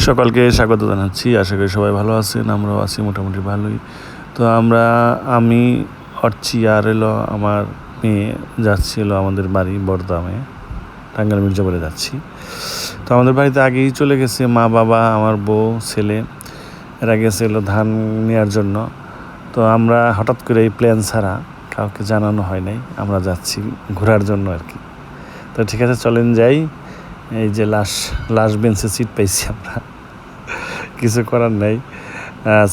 সকালকে স্বাগত জানাচ্ছি। আশা করি সবাই ভালো আছেন, আমরাও আছি মোটামুটি ভালোই। তো আমরা, আমি অর্চি আর এলো, আমার মেয়ে যাচ্ছিল আমাদের বাড়ি বরদামে টাঙ্গাইল মির্জাপুরে যাচ্ছি। তো আমাদের বাড়িতে আগেই চলে গেছে মা, বাবা, আমার বউ, ছেলে। এরা গেছে এলো ধান নেওয়ার জন্য। তো আমরা হঠাৎ করে এই প্ল্যান ছাড়া কাউকে জানানো হয় নাই, আমরা যাচ্ছি ঘোরার জন্য আর কি। তো ঠিক আছে, চলেন যাই। এই যে লাশ লাশ বেঞ্চে সিট পাইছি আমরা। কিছু করার নাই।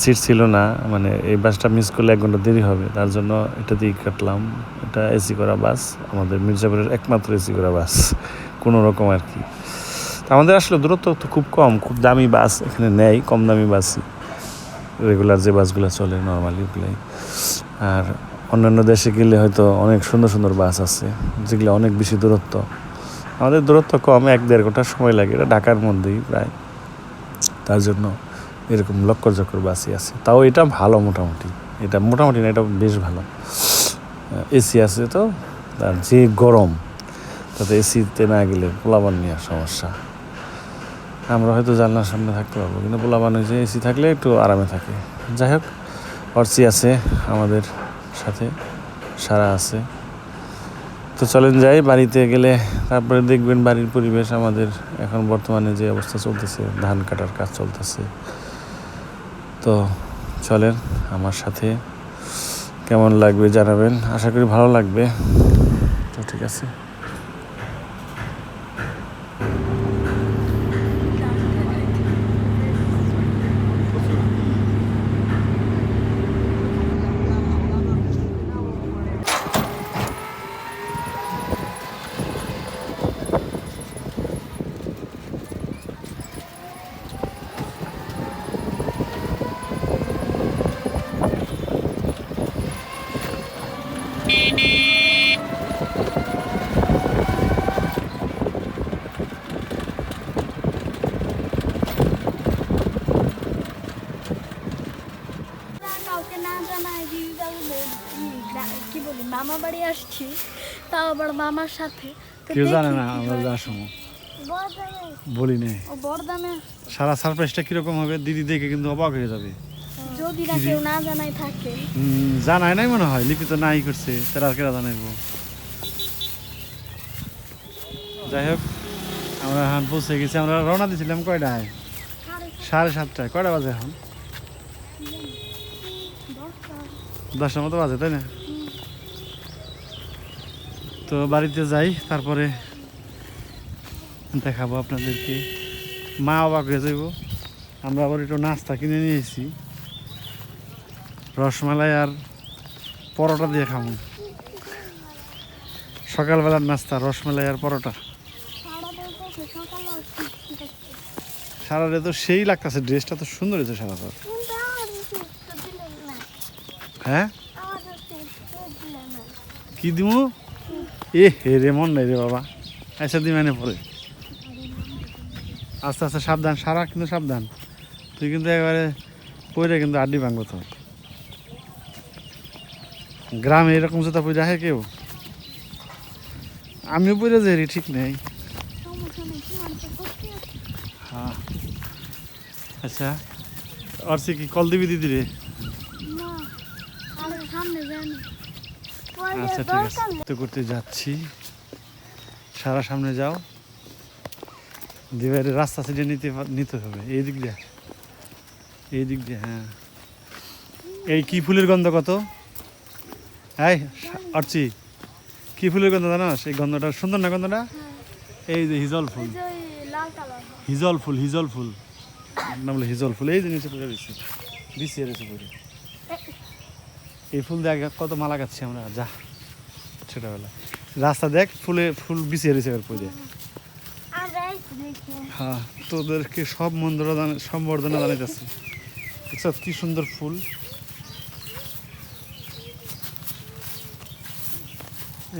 সিট ছিল না মানে এই বাসটা মিস করলে এক ঘণ্টা দেরি হবে। তার জন্য এটা দিয়ে কাটলাম। এটা এসি করা বাস, আমাদের মির্জাপুরের একমাত্র এসি করা বাস, কোনো রকম আর কি। আমাদের আসলে দূরত্ব তো খুব কম, খুব দামি বাস এখানে নেয় কম দামি বাসই। রেগুলার যে বাসগুলো চলে নর্মালি ওগুলাই আর অন্যান্য দেশে গেলে হয়তো অনেক সুন্দর সুন্দর বাস আছে, যেগুলো অনেক বেশি দূরত্ব। আমাদের দূরত্ব কম, এক দেড় ঘণ্টা সময় লাগে। এটা ঢাকার মধ্যেই প্রায়। তার জন্য এরকম লক্কর চক্কর বাসই আছে। তাও এটা ভালো মোটামুটি। এটা মোটামুটি না, এটা বেশ ভালো। এসি আছে তো, আর যে গরম, তাতে এসিতে না গেলে পোলাবান নেওয়ার সমস্যা। আমরা হয়তো জানলার সামনে থাকতে পারব, কিন্তু পোলাবান হয়েছে এসি থাকলে একটু আরামে থাকে। যাই হোক, অর্চি আছে আমাদের সাথে, সারা আছে। তো চলেন যাই, বাড়িতে গেলে তারপরে দেখবেন বাড়ির পরিবেশ আমাদের এখন বর্তমানে যে অবস্থা চলতেছে, ধান কাটার কাজ চলতেছে। তো চলেন আমার সাথে কেমন লাগবে জানাবেন, আশা করি ভালো লাগবে। তো ঠিক আছে কাউকে না জানায় রিজাল কি বলি মামা বাড়ি আসছি। তাও আবার মামার সাথে। কেউ জানে না আমরা। যাওয়ার সময়। বলি নেই। সারা সারপ্রাইজটা কীরকম হবে? দিদি দেখে কিন্তু অবাক হয়ে যাবে। যদি না কেউ না জানাই থাকে। জানায় নাই মনে হয়। লিপি তো নাই করছে। তারা আর কেরা জানাইব? যাই হোক আমরা এখন পৌঁছে গেছি। আমরা রওনা দিয়েছিলাম কয়টায়? সাড়ে সাতটায়। কয়টা বাজে এখন? দশটার মতো বাজে তাই না? তো বাড়িতে যাই, তারপরে দেখাবো আপনাদেরকে। মা অবাক হয়ে যাইব। আমরা আবার একটু নাস্তা কিনে নিয়েছি রসমালাই আর পরোটা দিয়ে খাব। সকালবেলার নাস্তা, রসমালাই আর পরোটা। সারা তো সেই লাগতেছে, ড্রেসটা তো সুন্দর হয়েছে সারা হ্যাঁ? কি দিমু? এ হে রে, মন নাই রে বাবা। আচ্ছা দি মানে পরে আস্তে আস্তে, সাবধান। সারা কিন্তু সাবধান। তুই কিন্তু একেবারে পরে কিন্তু আড্ডি ভাঙবো তোর গ্রামে এরকম জুতা পরে রাখে কেউ? আমিও পরে যাই ঠিক নেই। হ্যাঁ। আচ্ছা অর্সি কি কল দিবি দিদি রে? আচ্ছা ঠিক আছে। তো করতে যাচ্ছি। সারা সামনে যাও। দিবারে রাস্তা ছেড়ে নিতে নিতে হবে। এই দিক দিয়ে। এই দিক দিয়ে হ্যাঁ। এই কি ফুলের গন্ধ কত? এই অর্চি কি ফুলের গন্ধ জানাস এই গন্ধটা সুন্দর না গন্ধটা? এই যে হিজল ফুল। হিজল ফুল হিজল ফুল। নাম হলো হিজল ফুল। এই যে নিচে পড়ে রয়েছে। বিছিয়ে রয়েছে পড়ে এই ফুল দেখ কত মালা গাচ্ছি আমরা। যা। ছোটবেলা রাস্তা দেখ, ফুলে, ফুল বিছিয়ে রয়েছে এবার পড়ে। হ্যাঁ তোদেরকে সব মন্দির সম্বর্ধনা জানাইতেছি। দেখছ কি সুন্দর ফুল।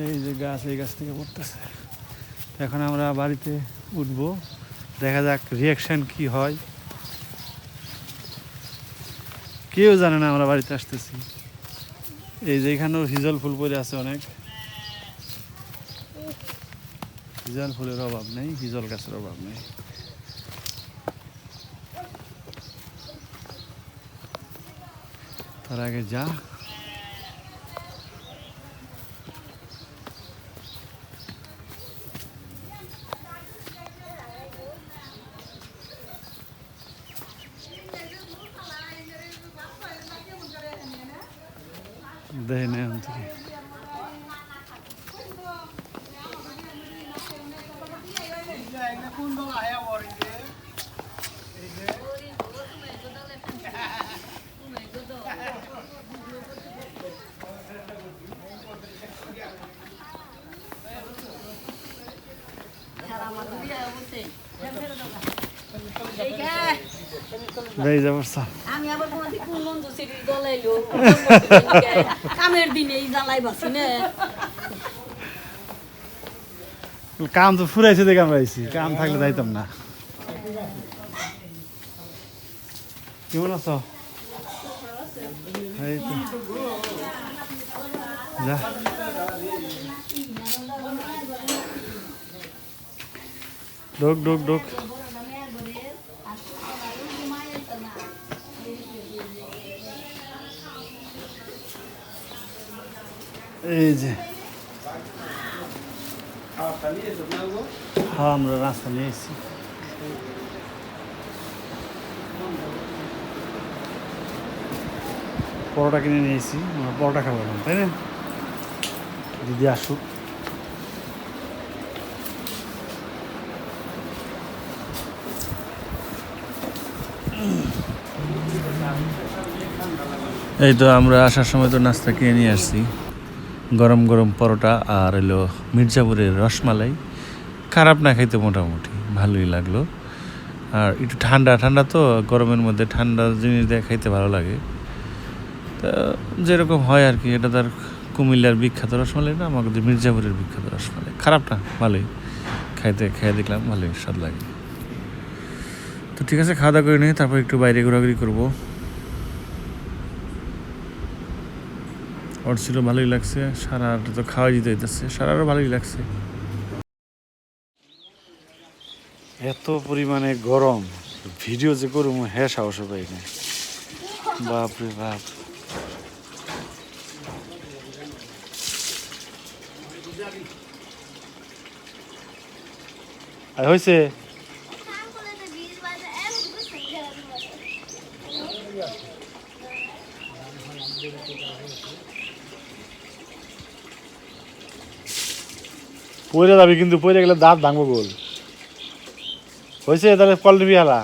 এই যে গাছ, এই গাছ থেকে পড়তেছে। এখন আমরা বাড়িতে উঠবো। দেখা যাক রিয়াকশন কি হয়। কেউ জানে না আমরা বাড়িতে আসতেছি। এই যে এখানেও হিজল ফুল পরে আছে অনেক। সিজন ফুলের অভাব নেই হিজল গাছের অভাব নেই। তার আগে যা যাবার সা আমি আবার তোমাদের কোন মন্দ সিঁড়ি গলাইলো কামের দিনে এই জ্বালাই বাসি না। কাম তো ফুরাইছে দেখে আমরা আইছি কাম থাকলে যাইতাম না। কেমন আছো? এই তো। যা। ঢোক ঢোক ঢোক। এই যে। হ্যাঁ আমরা রাস্তা নিয়ে এসেছি। পরোটা কিনে নিয়ে এসেছি, আমরা পরোটা খাব এখন, তাই না? দিদি আসুক। এই তো আমরা আসার সময় তো নাস্তা কিনে নিয়ে আসছি। গরম গরম পরোটা আর এলো মির্জাপুরের রসমালাই। খারাপ না খাইতে মোটামুটি, ভালোই লাগল। আর একটু ঠান্ডা ঠান্ডা তো গরমের মধ্যে ঠান্ডা জিনিস দিয়ে খাইতে ভালো লাগে। তা যেরকম হয় আর কি, এটা তার কুমিল্লার বিখ্যাত রসমালাই না আমাদের মির্জাপুরের বিখ্যাত রসমালাই। খারাপ না, ভালোই। খাইতে, খেয়ে দেখলাম, ভালোই স্বাদ লাগে। তো ঠিক আছে, খাওয়া দাওয়া করে নিই তারপর একটু বাইরে ঘোরাঘুরি করব। ওর ভালোই লাগছে সারা তো খাওয়া দিতে হইতেছে, সারারও ভালোই লাগছে। এত পরিমাণে গরম, ভিডিও যে করব হ্যাঁ সাহস পাই না। বাপ রে বাপ। আর পড়ে যাবি কিন্তু পড়ে গেলে দাঁত ভাঙবো গোল হয়েছে তাহলে কল নিবি হালা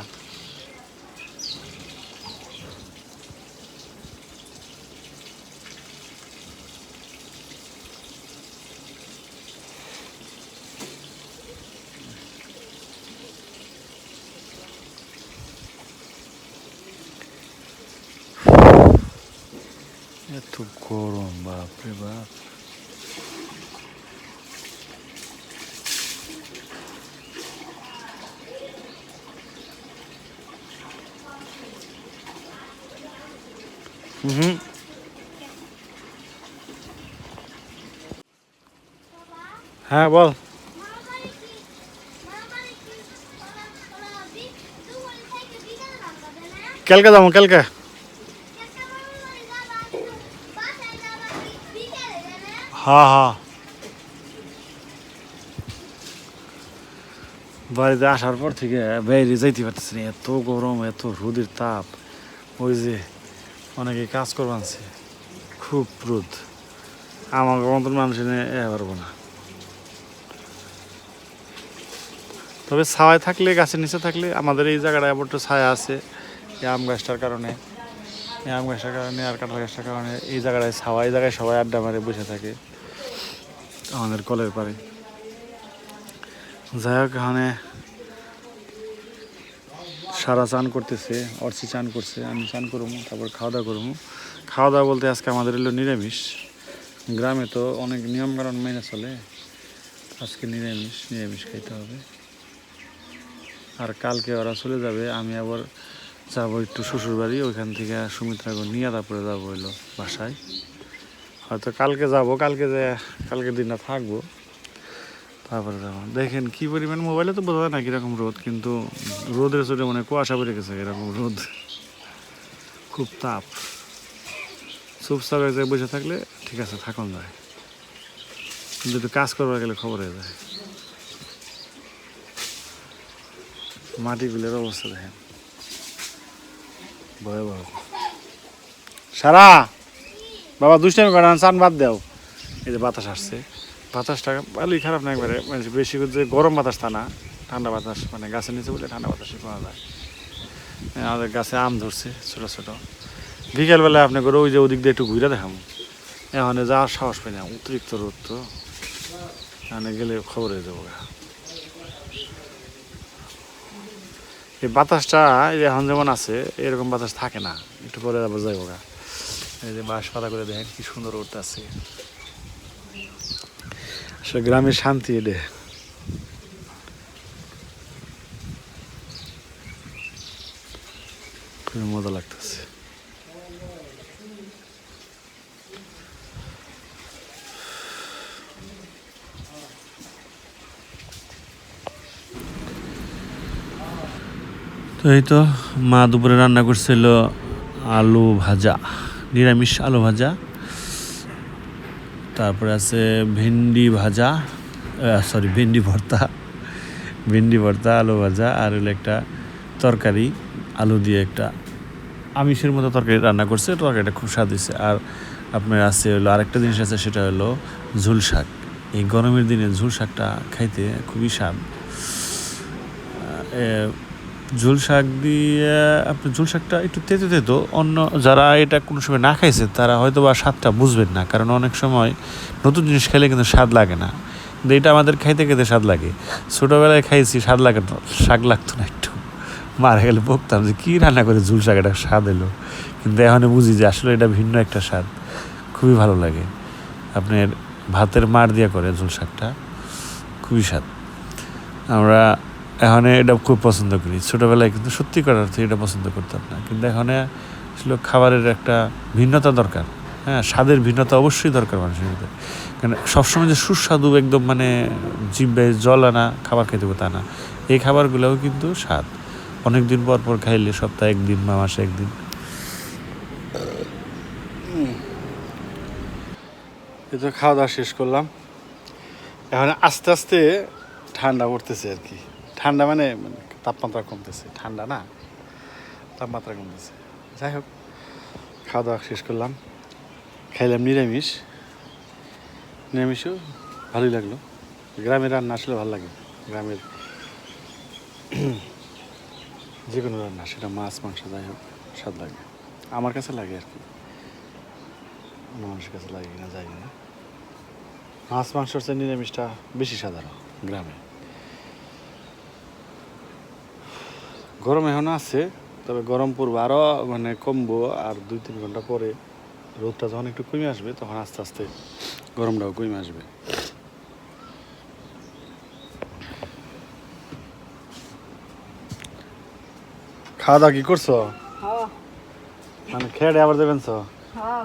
এত গরম বাপরে বাপ হুম হ্যাঁ বল। কালকে যাব, কালকে। হ্যাঁ হ্যাঁ বাড়িতে আসার পর থেকে বাইরে যাইতে পারতেছি এত গরম, এত রোদের তাপ। ওই যে অনেকে কাজ করবানছে খুব রোদ আমার মতন মানুষ এনে পারব না। তবে ছাওয়ায় থাকলে, গাছের নিচে থাকলে আমাদের এই জায়গাটা এবার তো ছায়া আছে। এই আম গাছটার কারণে, এই আম গাছটার কারণে আর কাঁঠাল গাছটার কারণে এই জায়গাটায় ছাওয়া, এই জায়গায় সবাই আড্ডা মারে, বসে থাকে আমাদের কলের পারে যাই হোক, এখানে সারা চান করতেছে, অর্চি চান করছে, আমি চান করব, তারপর খাওয়া দাওয়া করব। খাওয়া দাওয়া বলতে আজকে আমাদের এলো নিরামিষ। গ্রামে তো অনেক নিয়মকানুন মেনে চলে, আজকে নিরামিষ নিরামিষ খাইতে হবে। আর কালকে ওরা চলে যাবে, আমি আবার যাব একটু শ্বশুরবাড়ি, ওইখান থেকে সুমিত্রাকে নিয়ে তারপরে যাব হইল বাসায়। হয়তো কালকে যাব, কালকে যে, কালকের দিনটা থাকব। তারপরে যাব দেখেন কি পরিমাণ মোবাইলে তো বোঝা যায় না কীরকম রোদ কিন্তু রোদের চোটে মানে কুয়াশা পড়ে গেছে এরকম রোদ। খুব তাপ। চুপচাপ এক জায়গায় বসে থাকলে ঠিক আছে থাকুন যায়। কিন্তু একটু কাজ করবার গেলে খবর হয়ে যায়। মাটি মাটিগুলোর অবস্থা দেখেন। ভয়াবহ। সারা! বাবা দুষ্টামি করে না, চান বাদ দাও। এই যে বাতাস আসছে। বাতাসটা ভালোই খারাপ না একবারে মানে বেশি যে গরম বাতাস তা না, ঠান্ডা বাতাস মানে গাছের নিচে বলে ঠান্ডা বাতাসই পাওয়া যায়। আমাদের গাছে আম ধরছে ছোটো ছোটো। বিকেলবেলা আপনি করে ওই যে ওদিক দিয়ে একটু ঘুরে দেখাম এখন যাওয়ার সাহস পাই না, অতিরিক্ত রোদ তো। এখানে গেলে খবর হয়ে যাব। এই বাতাসটা এখন যেমন আছে, এরকম বাতাস থাকে না। একটু পরে আবার যাইব গা। এই যে বাঁশ পাতা করে দেখেন কি সুন্দর রোদ আছে। আসলে গ্রামের শান্তি এটা খুবই মজা লাগতেছে। তো এই তো মা দুপুরে রান্না করছিল আলু ভাজা, নিরামিষ আলু ভাজা। তারপরে আছে ভেন্ডি ভাজা সরি ভেন্ডি ভর্তা ভেন্ডি ভর্তা, আলু ভাজা, আর হলো একটা তরকারি, আলু দিয়ে একটা আমিষের মতো তরকারি রান্না করছে। তরকারিটা খুব স্বাদ হয়েছে। আর আপনার আছে হলো আরেকটা জিনিস আছে, সেটা হলো ঝুল শাক। এই গরমের দিনে ঝুল শাকটা খাইতে খুবই স্বাদ। ঝুল শাক দিয়ে, আপনি ঝুল শাকটা একটু তেতো তেতো, অন্য যারা এটা কোনো সময় না খাইছে, তারা হয়তো বা স্বাদটা বুঝবেন না, কারণ অনেক সময় নতুন জিনিস খেলে কিন্তু স্বাদ লাগে না। কিন্তু এটা আমাদের খাইতে খেতে স্বাদ লাগে। ছোটোবেলায় খাইছি, স্বাদ লাগে শাক লাগতো না একটু। মারা গেলে বকতাম যে, কী রান্না করে ঝুল শাক, এটা স্বাদ এলো? কিন্তু এখন বুঝি যে, আসলে এটা ভিন্ন একটা স্বাদ। খুবই ভালো লাগে। আপনার ভাতের মার দিয়া করে ঝুল শাকটা, খুবই স্বাদ। আমরা এখন এটা খুব পছন্দ করি। ছোটোবেলায় কিন্তু সত্যি করার অর্থে এটা পছন্দ করতাম না। কিন্তু এখানে ছিল খাবারের একটা ভিন্নতা দরকার। হ্যাঁ স্বাদের ভিন্নতা অবশ্যই দরকার মানুষের ভিতরে। কারণ সবসময় যে সুস্বাদু একদম মানে জিভে জল আনা, খাবার খেতে তা না। এই খাবারগুলোও কিন্তু স্বাদ। অনেক দিন পর পর খাইলে সপ্তাহে একদিন বা মাসে একদিন। তো খাওয়া দাওয়া শেষ করলাম। এখন আস্তে আস্তে ঠান্ডা পড়তেছে আর কি। ঠান্ডা মানে মানে তাপমাত্রা কমতেছে। ঠান্ডা না, তাপমাত্রা কমতেছে। যাই হোক খাওয়া দাওয়া শেষ করলাম। খাইলাম নিরামিষ। নিরামিষও ভালোই লাগল। গ্রামের রান্না আসলে ভালো লাগে। গ্রামের যে কোনো রান্না, সেটা মাছ, মাংস, যাই হোক, স্বাদ লাগে। আমার কাছে লাগে আর কি। অন্য মানুষের কাছে লাগে কিনা যাই না। মাছ, মাংসর চেয়ে নিরামিষটা বেশি সাধারণ গ্রামে। গরম এখনও আছে তবে গরম পড়ব আরও মানে কমবো আর দুই তিন ঘণ্টা পরে রোদটা যখন একটু কমে আসবে তখন আস্তে আস্তে গরমটাও কমে আসবে। খাওয়া দাওয়া কি করছ? হ্যাঁ। মানে খেয়ে আবার দেবেন তো? হ্যাঁ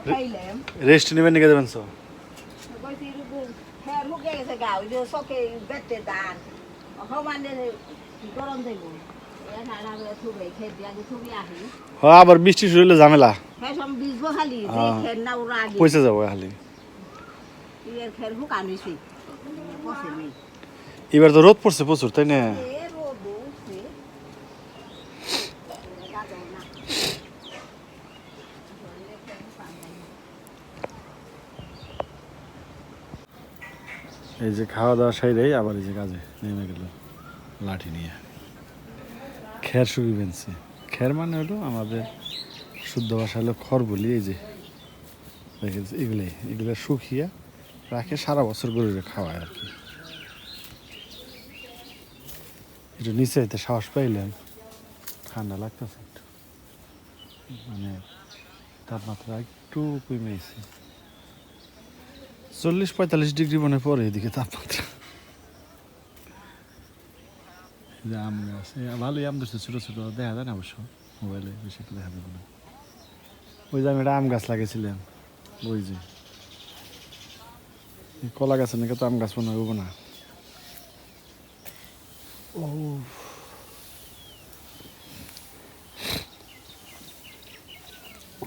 রেস্ট নেবেন নিকে দেবেন সমানে গরম দেব। হ্যাঁ আবার বৃষ্টি শুরু হলে ঝামেলা। হ্যাঁ। হ্যাঁ। পয়সা যাব খালি। এবার তো রোদ পড়ছে প্রচুর তাই না? এই যে খাওয়া দাওয়া সাইডেই আবার এই যে কাজে নেমে গেল লাঠি নিয়ে। খের শুকিয়ে বেনছে খের মানে হলো আমাদের শুদ্ধ ভাষা হলো খড় বলি, এই যে। দেখেন এগুলোই এগুলো শুকিয়ে রাখে, সারা বছর গরুরে খাওয়ায় আর কি। একটু নিচে এতে সাহস পাইলেন, ঠান্ডা লাগতেছে একটু। মানে তাপমাত্রা একটু কমে গেছে। চল্লিশ পঁয়তাল্লিশ ডিগ্রি মনে পড়ে এদিকে তাপমাত্রা। যে আম গাছ। ভালোই আম ধরছে, ছোটো ছোটো। দেখা যায় না অবশ্য মোবাইলে বেশি একটা দেখা যাবে না ওই যে আমি একটা আম গাছ লাগিয়েছিলাম, ওই যে। কলা গাছ নাকি তো আম গাছ মনে হব না। ও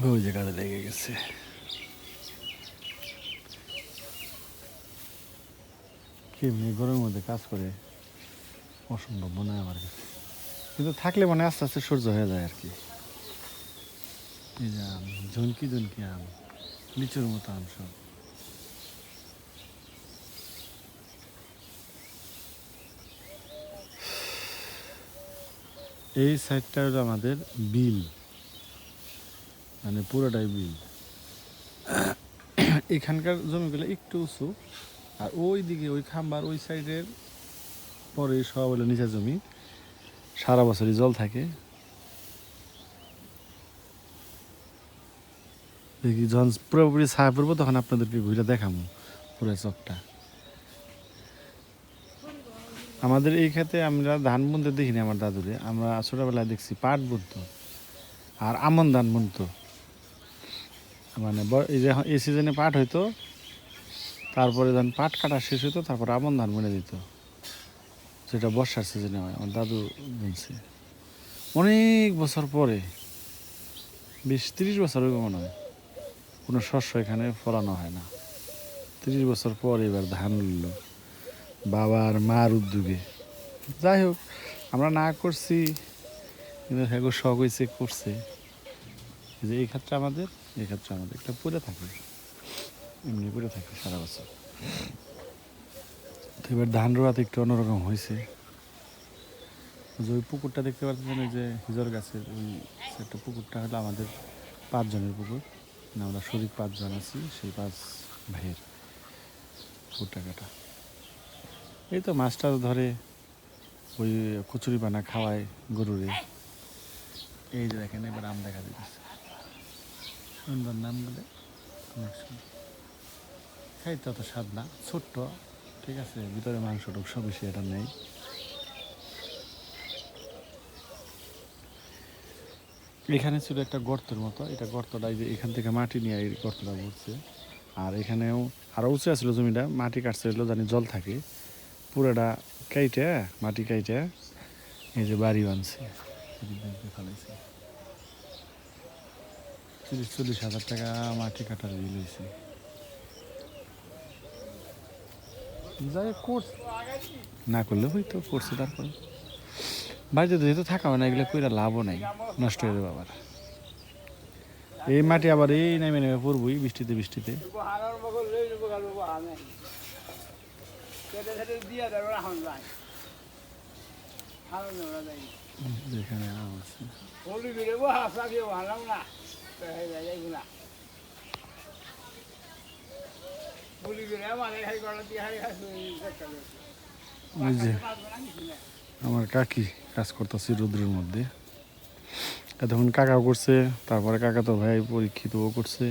ওই গাছ লেগে গেছে। কি মেঘরের মধ্যে কাজ করে। অসম্ভব মনে হয় আমার কাছে। কিন্তু থাকলে মানে আস্তে আস্তে সহ্য হয়ে যায় আর কি। এই যে আম, ঝুনকি ঝুনকি আম, লিচুর মতো আম সব। এই সাইডটা হলো আমাদের বিল। মানে পুরোটাই বিল। এখানকার জমিগুলো একটু উঁচু, আর ওই দিকে ওই খাম্বার ওই সাইডের পরে সব হলো নিচা জমি। সারা বছরই জল থাকে। দেখি যখন পুরোপুরি ছায়া পড়ব, তখন আপনাদেরকে ঘুরে দেখাবো পুরো চকটা। আমাদের এই ক্ষেত্রে আমরা ধান বুনতে দেখিনি আমার দাদুরে। আমরা ছোটোবেলায় দেখছি পাট বুনতো আর আমন ধান বুনতো। মানে এই যে এই সিজনে পাট হইতো, তারপরে যখন পাট কাটা শেষ হইতো, তারপর আমন ধান বুনে দিত। যেটা বর্ষার সিজনে হয়, আমার দাদু বুনছে। অনেক বছর পরে, বিশ তিরিশ বছর মনে হয়, কোনো শস্য এখানে ফলানো হয় না। তিরিশ বছর পর এবার ধান উঠল, বাবার মার উদ্যোগে। যাই হোক, আমরা না করছি কিন্তু হ্যাঁ শখ হয়েছে করছে। যে এই ক্ষেত্রে আমাদের, এই ক্ষেত্রে আমাদের একটা পড়ে থাকে, এমনি পড়ে থাকে সারা বছর। এবার ধান রোয়াতে একটু অন্যরকম হয়েছে। যে ওই পুকুরটা দেখতে পাচ্ছেন যে হিজর গাছের ওই একটা পুকুরটা হলো আমাদের পাঁচজনের পুকুর। মানে আমরা শরীর পাঁচজন আছি, সেই পাঁচ ভাইয়ের পুকুরটা কাটা। এই তো মাছ টাছ ধরে ওই কচুরি পানা খাওয়ায় গরুরে। এই যে দেখেন, এবার আম দেখা দিতেছে অনেক সুন্দর খাইতে অত স্বাদ না, ছোট্ট। ঠিক আছে, ভিতরে মাংস টুক সব বেশি এটা নেই। এখানে ছিল একটা গর্তের মতো, এটা গর্তটা যে এখান থেকে মাটি নিয়ে এই গর্তটা ভরছে আর এখানেও আরও উঁচু আছিল জমিটা, মাটি কাটছে হলো জানি জল থাকে। পুরোটা কাইটে মাটি কাইটে এই যে বাড়ি বানছে। তিরিশ, চল্লিশ হাজার টাকা মাটি কাটার বিল হয়েছে। যাই করছে না করলে হয়তো করছে তারপরে। বাড়িতে যেহেতু থাকা হয় না, এগুলো কইরা লাভও নাই। নষ্ট হয়ে যাবে আবার। এই মাটি আবার এই নেমে নেমে পড়বই বৃষ্টিতে বৃষ্টিতে। হারার বগল ওই যে, আমার কাকি কাজ করতেছে রোদ্রের মধ্যে। এতক্ষণ কাকাও করছে, তারপরে কাকা তো ভাই পরীক্ষিত ও করছে।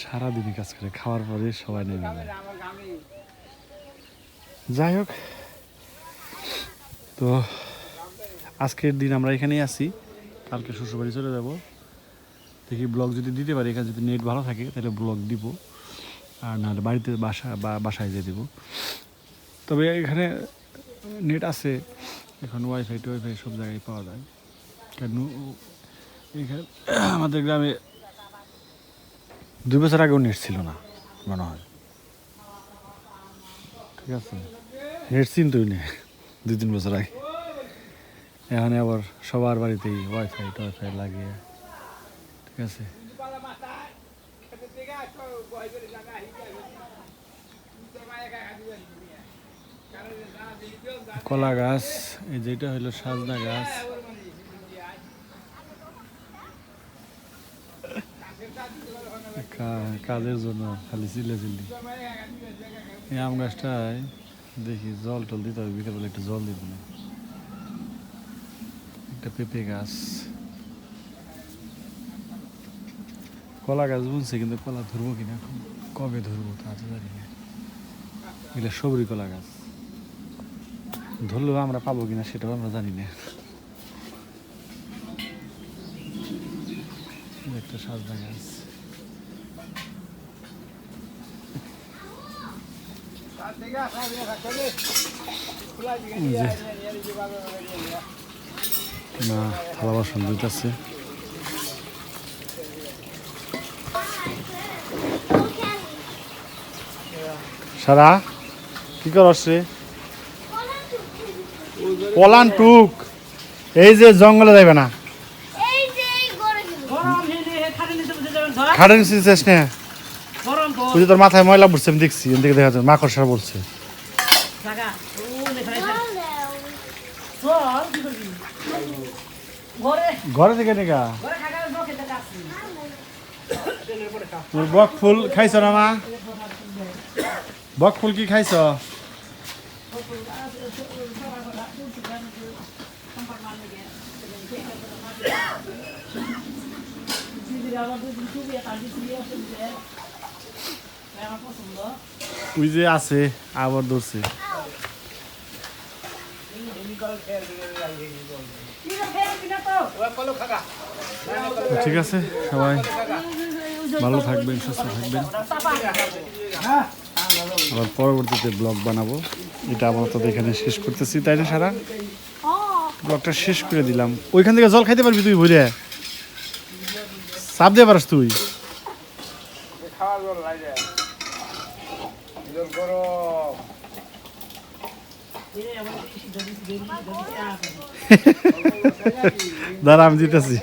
সারাদিনই কাজ করে, খাওয়ার পরে সবাই নেমে যায়। যাই হোক, তো আজকের দিন আমরা এখানেই আছি। কালকে শ্বশুরবাড়ি চলে যাব। দেখি ব্লগ যদি দিতে পারি, এখানে যদি নেট ভালো থাকে, তাহলে ব্লগ দিব। আর নাহলে বাড়িতে বাসা, বা, বাসায় যেয়ে দেবো। তবে এখানে নেট আছে। এখন ওয়াইফাই টোয়াইফাই সব জায়গায় পাওয়া যায়। কেন এখানে আমাদের গ্রামে দুই বছর আগেও নেট ছিল না, মনে হয়। ঠিক আছে। নেই দুই তিন বছর আগে। এখন আবার সবার বাড়িতেই ওয়াইফাই টয়ফাই লাগিয়ে ঠিক আছে। না না কলা গাছ, এই যেটা হলো সাজনা গাছ। কাজের জন্য খালি চিল্লে চিল্লি এই আম গাছটায় দেখি জল টল দিতে হবে, বিকেলবেলা একটু জল দিব না একটা পেঁপে গাছ। কলা গাছ বুনছে, কিন্তু কলা ধরবো কিনা? এখন কবে ধরবো তা তো জানি না। এগুলো সবরি কলা গাছ। ধরলেও আমরা পাবো কিনা সেটাও আমরা জানি না। একটা সাজনা গাছ। না থালা বাসন সারা কি করস রে? পলান টুক। এই যে জঙ্গলে যাবে না। এই যে এই গড়ে খাটে নিচ্ছিস না। ওই যে তোর মাথায় ময়লা পড়ছে আমি দেখছি এদিকে দেখা যাচ্ছে মাকড় সার বলছে। ঘরে থেকে নেগা তোর বক ফুল খাইছ না মা? বক ফুল কি খাইছ? ওই যে আছে, আবার ধরছে। ঠিক আছে, সবাই ভালো থাকবেন, সুস্থ থাকবেন। আবার পরবর্তীতে ব্লগ বানাবো। এটা আপাতত এখানে শেষ করতেছি। তাই না, সারা? ব্লগটা শেষ করে দিলাম। ওইখান থেকে জল খাইতে পারবি তুই বুঝে চাপ দিয়ে পারস তুই খাওয়া জল লাগে জল গরম দাঁড়া, আমি দিতেছি।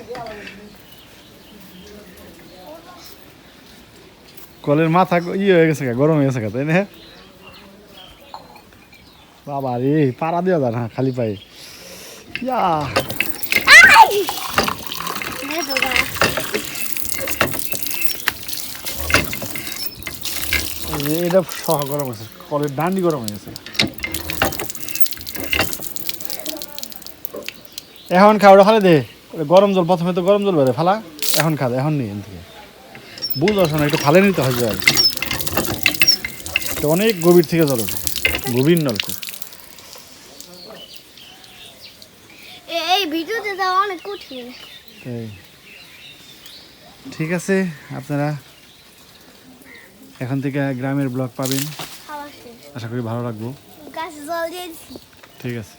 কলের মাথা ইয়ে হয়ে গেছে গরম হয়ে গেছে তাই না? বাবা রে, পাড়া দেওয়া যায় না, খালি পায়ে। ইয়া। এটা সহ গরম হয়েছে, কলের ডান্ডি গরম হয়ে গেছে। এখন খা ওটা ফালে দে। গরম জল প্রথমে তো গরম জল বেড়ে ফালা। এখন খা এখন এন থেকে। বুঝ না একটু ফালে নিতে হবে আর এটা অনেক গভীর থেকে জল গভীর নলকূপ। এই ভিডিওতে দেওয়া অনেক কঠিন। ঠিক আছে আপনারা এখন থেকে গ্রামের ব্লগ পাবেন। আশা করি ভালো লাগবো। জল ঠিক আছে।